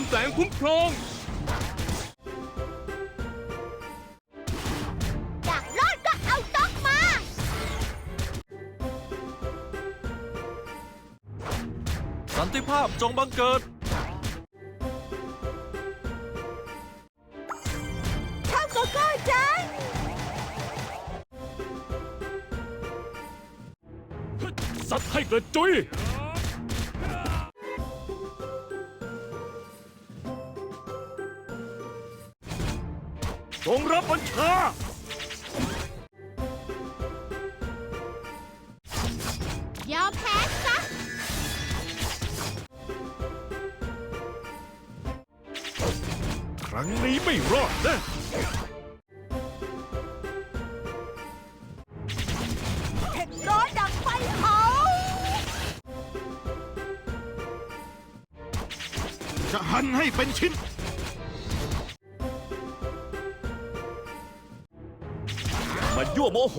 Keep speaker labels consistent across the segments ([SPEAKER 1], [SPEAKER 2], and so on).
[SPEAKER 1] ำแสงคุ้มครอง
[SPEAKER 2] อยากรอดก็เอาต๊อกมา
[SPEAKER 3] สันติภาพจงบังเกิด
[SPEAKER 2] ข้าวโกโก้จัง
[SPEAKER 1] สัตว์ให้กระจุย จงรับบัญชา
[SPEAKER 2] ยอมแพ้ซะ
[SPEAKER 1] ครั้งนี้ไม่รอดนะ
[SPEAKER 2] เผ็ดร้อนดังไฟเผา
[SPEAKER 1] จะหั่นให้เป็นชิ้น
[SPEAKER 3] มันยั่วโมโห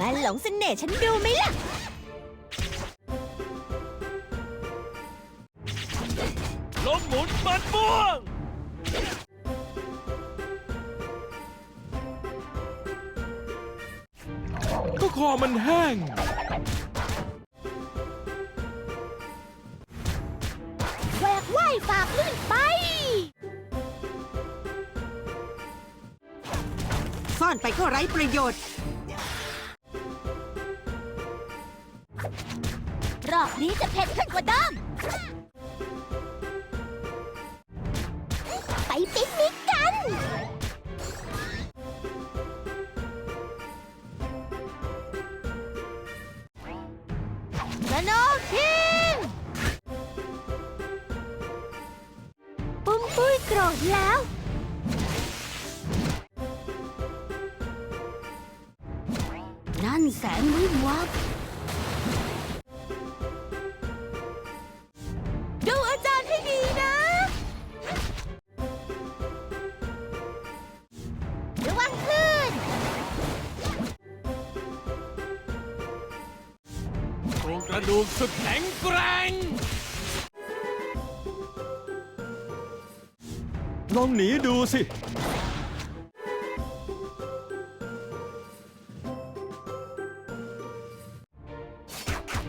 [SPEAKER 2] มาหลงเสน่ห์ฉันดูไหมล่ะ
[SPEAKER 3] ลมหมุนมันม่วง
[SPEAKER 1] ก็คอมันแห้ง
[SPEAKER 2] แหวกว่ายฝากลื่นไป
[SPEAKER 4] ซ่อนไปก็ไร้ประโยชน์
[SPEAKER 2] รอบนี้จะเผ็ดขึ้นกว่าเดิม ไปปิกนิกกัน สโนว์คิงปุ้มปุ้ยโกรธแล้ว นั่นแสงวิบวับดูอาจารย์ให้ดีนะ ระวังคลื่น
[SPEAKER 1] โครงกระดูกสุดแข็งแกร่ง
[SPEAKER 3] ลองหนีดูสิ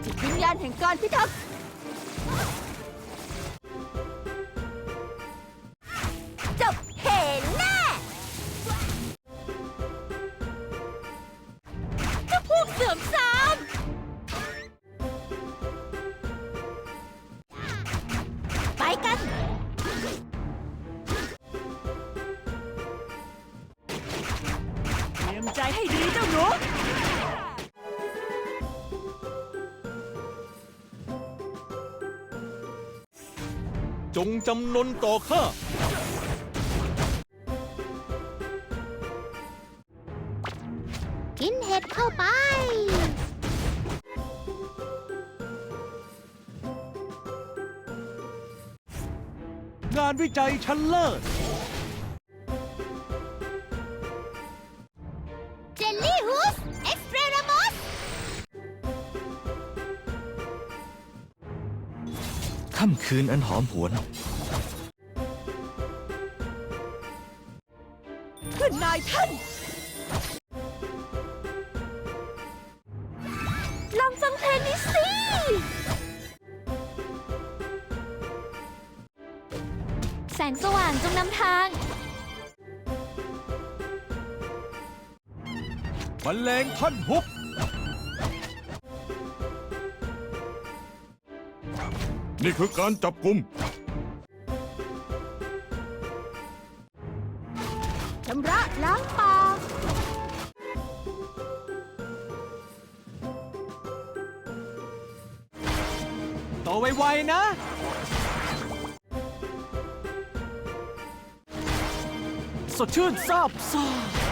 [SPEAKER 2] จิตวิญญาณแห่งการพิทักษ์จบเห็นแน่จ้าพวกเสื่อมทรามไปกัน
[SPEAKER 4] เตรียมใจให้ดีเจ้าหนู
[SPEAKER 3] จงจำนนต่อข้า
[SPEAKER 2] กินเห็ดเข้าไป
[SPEAKER 3] งานวิจัยชั้นเลิศ ค่ำคืนอันหอมหวน
[SPEAKER 4] ขึ้นนายท่าน
[SPEAKER 2] ลองฟังเพลงนี้สิ แสงสว่างจงนำทาง
[SPEAKER 3] บรรเลงท่อนฮุก
[SPEAKER 1] นี่คือการจับกลุ่ม
[SPEAKER 2] ชำระล้างปาก
[SPEAKER 3] ต่อไวๆนะ สดชื่นซาบซ่า